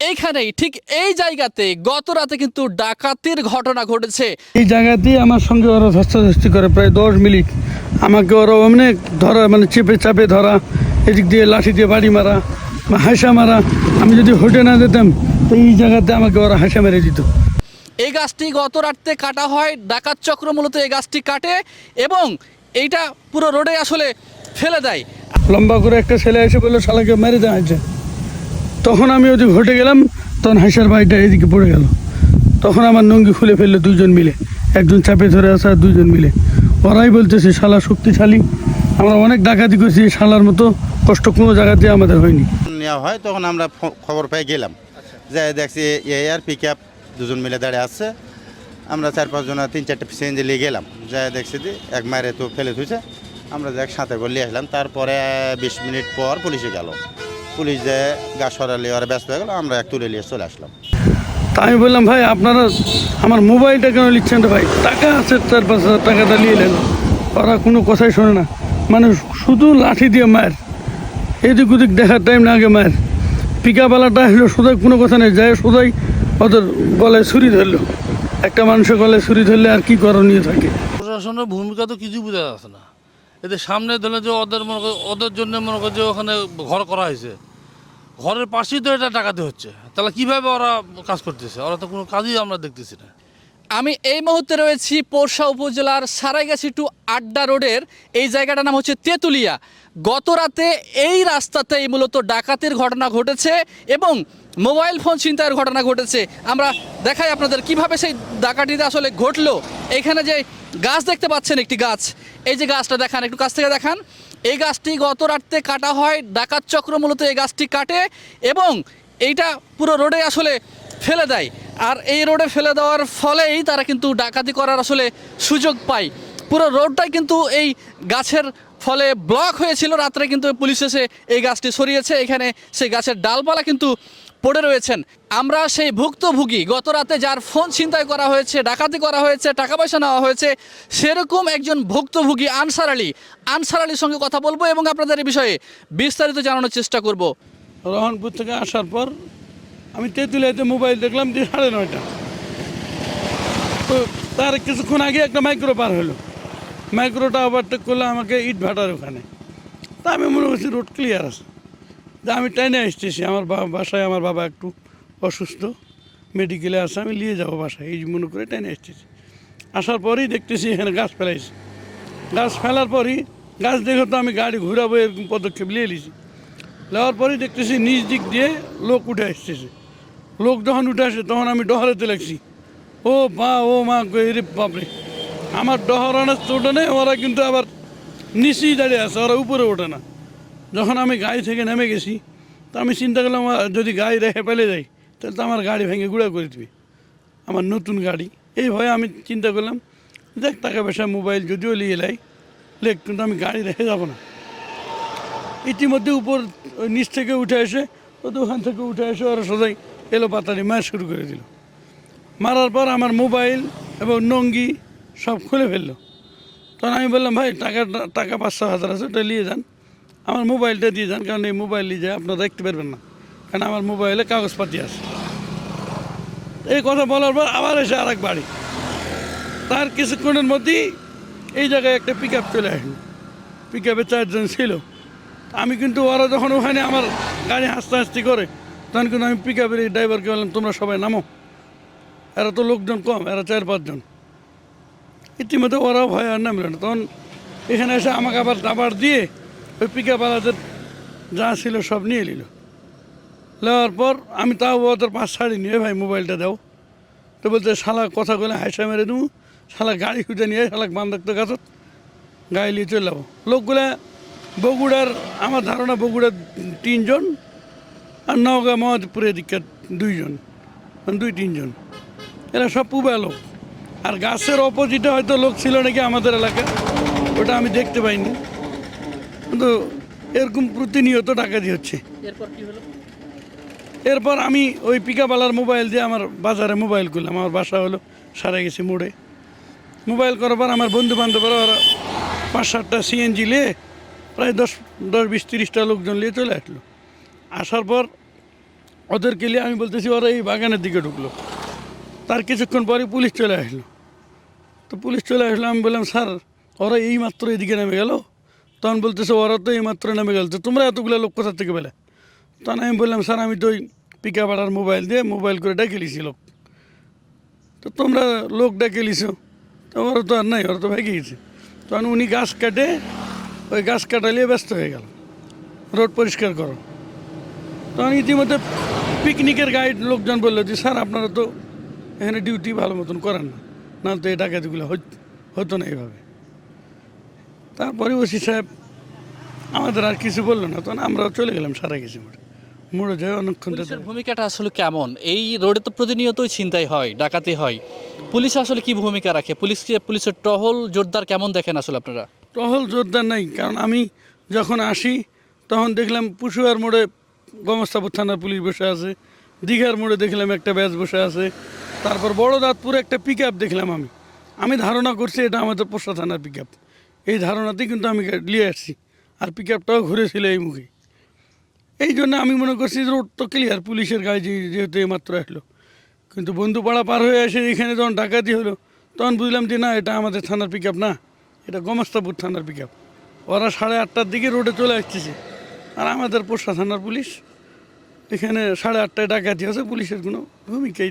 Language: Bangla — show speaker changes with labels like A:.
A: এইখানেই ঠিক এই জায়গাতে গত রাতে কিন্তু ডাকাতির ঘটনা ঘটেছে।
B: এই জায়গাতেই আমার সঙ্গে ওরা ধস্তাধস্তি করে প্রায় দশ মিনিট। আমাকে ওরা অনেক ধরা মানে চেপে চাপে ধরা এদিক দিয়ে লাঠি দিয়ে বাড়ি মারা বা হাসা মারা। আমি যদি হোটে না যেতাম তো এই জায়গাতে আমাকে ওরা হাসা মেরে দিত।
A: এই গাছটি গত রাতে কাটা হয় ডাকাত চক্র মূলত এই গাছটি কাটে এবং এইটা পুরো রোডে আসলে ফেলে দেয়।
B: লম্বা করে একটা ছেলে এসে বলল শালাকে মেরে দেওয়া হয়েছে। তখন আমি ওদিকে ঘটে গেলাম, তখন হাসার বাড়িটা এদিকে পড়ে গেল। তখন আমার নঙ্গি খুলে ফেলল দুইজন মিলে। একজন চাপে ধরে আসা আর দুইজন মিলে। ওরাই বলতেছে, শালা শক্তিশালী। আমরা অনেক ডাকাতি করছি শালার মতো। কষ্ট কোনো জায়গাতে আমাদের হয়নি।
C: নেওয়া হয়, তখন আমরা খবর পেয়ে গেলাম। যে দেখছি এ আর পিক আপ দুজন মিলে দাঁড়িয়ে আসছে আমরা চার পাঁচজন তিন চারটে সিএনজি নিয়ে গেলাম। যা দেখছি যে এক মায়ের তো ফেলে থুইছে আমরা যাক সাথে করে নিয়ে আসলাম। তারপরে, বিশ মিনিট পর পুলিশে গেল। পুলিশ যে গা সরালে ওরা ব্যস্ত হয়ে গেল আমরা এক তুলে নিয়ে চলে আসলাম।
B: তা আমি বললাম ভাই আপনারা আমার মোবাইলটা কেন লিখছেন রে ভাই? টাকা আছে চার পাঁচ হাজার টাকাটা নিয়ে এলেন ওরা কোনো কথাই শোনে না। মানে শুধু লাঠি দিয়ে মায়ের এদিক ওদিক দেখার টাইম না আগে মায়ের পিকাবালাটা হলো সোজাই কোনো কথা নেই। যায় সোজাই ওদের গলায় ছুরি ধরলো। একটা মানুষের গলায় ছুরি ধরলে আর কি করণীয় থাকে?
D: প্রশাসনের ভূমিকা তো কিছু বোঝা যাচ্ছে না। এদের সামনে ধরে যে ওদের মনে করো ওদের জন্য মনে করো যে ওখানে ঘর করা হয়েছে। ঘরের পাশেই তো এটা টাকাতে হচ্ছে। তাহলে কীভাবে ওরা কাজ করতেছে? ওরা তো কোনো কাজই আমরা দেখতেছি না।
A: আমি এই মুহূর্তে রয়েছি পোরশা উপজেলার সারাইগাছি টু আড্ডা রোডের। এই জায়গাটার নাম হচ্ছে তেঁতুলিয়া। গত রাতে এই রাস্তাতেই মূলত ডাকাতির ঘটনা ঘটেছে এবং মোবাইল ফোন ছিনতাইয়ের ঘটনা ঘটেছে। আমরা দেখাই আপনাদের কীভাবে সেই ডাকাতিটা আসলে ঘটলো। এখানে যে গাছ দেখতে পাচ্ছেন একটি গাছ। এই যে গাছটা দেখান, একটু কাছ থেকে দেখান। এই গাছটি গত রাত্রে কাটা হয়, ডাকাত চক্র মূলত এই গাছটি কাটে এবং এইটা পুরো রোডে আসলে ফেলে দেয়। আর এই রোডে ফেলে দেওয়ার ফলেই তারা কিন্তু ডাকাতি করার আসলে সুযোগ পায়। পুরো রোডটাই কিন্তু এই গাছের ফলে ব্লক হয়েছিল। রাত্রে কিন্তু পুলিশ এসে এই গাছটি সরিয়েছে। এখানে সেই গাছের ডালপালা কিন্তু পড়ে রয়েছেন। আমরা সেই ভুক্তভোগী, গত রাতে যার ফোন ছিনতাই করা হয়েছে, ডাকাতি করা হয়েছে, টাকা পয়সা নেওয়া হয়েছে, সেরকম একজন ভুক্তভোগী আনসার আলী। আনসার আলীর সঙ্গে কথা বলব এবং আপনাদের এই বিষয়ে বিস্তারিত জানানোর চেষ্টা করব।
B: রহনপুর থেকে আসার পর আমি তেঁতুলিয়াতে মোবাইল দেখলাম যে সাড়ে নয়টা। তো তার কিছুক্ষণ আগে একটা মাইক্রো পার হলো। মাইক্রোটা ওভারটেক করল আমাকে ইট ভাটার ওখানে। তা আমি মনে করছি রোড ক্লিয়ার আছে। তা আমি ট্রেনে আসতেছি। আমার বা- বাসায় আমার বাবা একটু অসুস্থ, মেডিকেলে আসে আমি নিয়ে যাব বাসায়। এই মনে করে ট্রেনে আসতেছি। আসার পরেই দেখতেছি এখানে গাছ ফেলাইছি। গাছ ফেলার পরই, গাছ দেখে তো আমি গাড়ি ঘুরাবো এরকম পদক্ষেপ নিয়ে নিয়েছি নেওয়ার পরেই দেখতেছি নিচ দিক দিয়ে লোক উঠে আসতেছে। লোক যখন উঠে আসে, তখন আমি ডহরাতে লাগছি। ও মা ও মা রে বাপরে। আমার ডহরানোর নেই, ওরা কিন্তু আবার নিচেই দাঁড়িয়ে আছে, ওরা উপরে ওঠে না। যখন আমি গাড়ি থেকে নেমে গেছি, তো আমি চিন্তা করলাম যদি গাড়ি রেখে পেলে যাই তাহলে তো আমার গাড়ি ভেঙে গুঁড়া করে দিবে। আমার নতুন গাড়ি। এই ভয়ে আমি চিন্তা করলাম, দেখ, টাকা পয়সা, মোবাইল যদিও নিয়ে লাই লেখ কিন্তু আমি গাড়ি রেখে যাব না। ইতিমধ্যে উপর নিচ থেকে উঠে এসে ও দোকান থেকে উঠে এসে ওরা সদাই এলো পাতালি মার শুরু করে দিল। মারার পর আমার মোবাইল এবং নঙ্গি সব খুলে ফেলল। তখন আমি বললাম, ভাই টাকা টাকা পাঁচশো হাজার আছে, ওটা নিয়ে যান। আমার মোবাইলটা দিয়ে যান, কারণ এই মোবাইল নিয়ে যায় আপনারা দেখতে পারবেন না। কারণ আমার মোবাইলে কাগজপাতি আছে। এই কথা বলার পর আবার এসে আর এক বাড়ি। তার কিছুক্ষণের মধ্যেই এই জায়গায় একটা পিক আপ চলে আসলো। পিক আপে চারজন ছিল। আমি কিন্তু, ওরা যখন ওখানে আমার গাড়ি হাসতে হাসতে করে, তখন কিন্তু আমি পিক আপের এই ড্রাইভারকে বললাম, তোমরা সবাই নামো। এরা তো লোকজন কম, এরা চার পাঁচজন। ইতিমধ্যে ওরাও ভয় আর নামলো না। তখন এখানে এসে আমাকে আবার দাবার দিয়ে ওই পিক আপওয়ালাদের যা ছিল সব নিয়ে নিল। নেওয়ার পর আমি তাও ওদের পাঁচ শাড়ি নিয়ে ভাই মোবাইলটা দাও। তো বলতে শালা কথা বলে হাইসা মেরে দেবো, শালা গাড়ি খুঁজে নিয়ে শালাক বান্ধব তো গাছত, গাড়ি নিয়ে চলে যাব। লোকগুলা, বগুড়ার, আমার ধারণা বগুড়ার তিনজন আর নওগাঁ মহাদেবপুরের দিককার দুইজন মানে দুই তিনজন। এরা সব পুবা লোক। আর গাছের অপোজিটে হয়তো লোক ছিল নাকি আমাদের এলাকায়, ওটা আমি দেখতে পাইনি। কিন্তু এরকম প্রতিনিয়ত ডাকাতি হচ্ছে।
A: এরপর কি হলো?
B: এরপর আমি ওই পিকাবালার মোবাইল দিয়ে আমার বাজারে মোবাইল করলাম আমার বাসা হলো সারা গেছে মোড়ে। মোবাইল করার পর আমার বন্ধু বান্ধবরা ওরা পাঁচ সাতটা সিএনজি নিয়ে প্রায় দশ দশ বিশ তিরিশটা লোকজন নিয়ে চলে আসলো। আসার পর ওদের কেলে আমি বলতেছি ওরা এই বাগানের দিকে ঢুকলো। তার কিছুক্ষণ পরে পুলিশ চলে আসলো। তো পুলিশ চলে আসলো আমি বললাম স্যার ওরা এই মাত্র এদিকে নেমে গেল। তখন বলতেছে, ওরা তো এই মাত্র নেমে গেল তো তোমরা এতগুলো লোক কোথা থেকে পেলে? তখন আমি বললাম, স্যার, আমি তো ওই পিকা পাড়ার মোবাইল দিয়ে মোবাইল করে ডেকে লিছি লোক। তো তোমরা লোক ডেকে লিছো তো ওরা তো আর নাই, ওরা তো ভেঙে গেছে। তখন উনি গাছ কাটে, ওই গাছ কাটালিয়ে ব্যস্ত হয়ে গেল। রোড পরিষ্কার করো। তখন ইতিমধ্যে পিকনিকের গাইড লোকজন বলল যে, স্যার, আপনারা তো এখানে ডিউটি ভালো মতন করেন না। নাহলে তো এই ডাকাতিগুলো হতো না এইভাবে। তারপরে ওসি সাহেব আমাদের আর কিছু বলল না তখন আমরাও চলে গেলাম সারা কিছু মোড়ে। মোড়ে যাই অনেকক্ষণ
A: ভূমিকাটা আসলে কেমন? এই রোডে তো প্রতিনিয়তই ছিনতাই হয় ডাকাতি হয়। পুলিশ আসলে কি ভূমিকা রাখে? পুলিশকে পুলিশের টহল জোরদার কেমন দেখেন আসলে আপনারা?
B: টহল জোরদার নাই কারণ আমি যখন আসি তখন দেখলাম পুশুয়ার মোড়ে গমস্তাপুর থানার পুলিশ বসে আছে দীঘার মোড়ে দেখলাম একটা ব্যাচ বসে আছে তারপর বড় দাঁতপুরে একটা পিক আপ দেখলাম আমি। আমি ধারণা করছি এটা আমাদের পোষা থানার পিক আপ এই ধারণাতেই কিন্তু আমি নিয়ে আসছি। আর পিক আপটাও ঘুরেছিল এই মুখে। এই জন্য আমি মনে করছি যে রোড তো ক্লিয়ার পুলিশের গাড়ি যেহেতু এইমাত্র আসলো। কিন্তু বন্ধুপাড়া পার হয়ে এসে এখানে যখন ডাকাতি হলো, তখন বুঝলাম যে না, এটা আমাদের থানার পিক না। এটা গমস্তাপুর থানার পিক ওরা সাড়ে আটটার দিকে রোডে চলে আসতেছে। আর আমাদের পোষা থানার পুলিশ, এখানে সাড়ে আটটায় ডাকাতি আছে, পুলিশের কোনো ভূমিকাই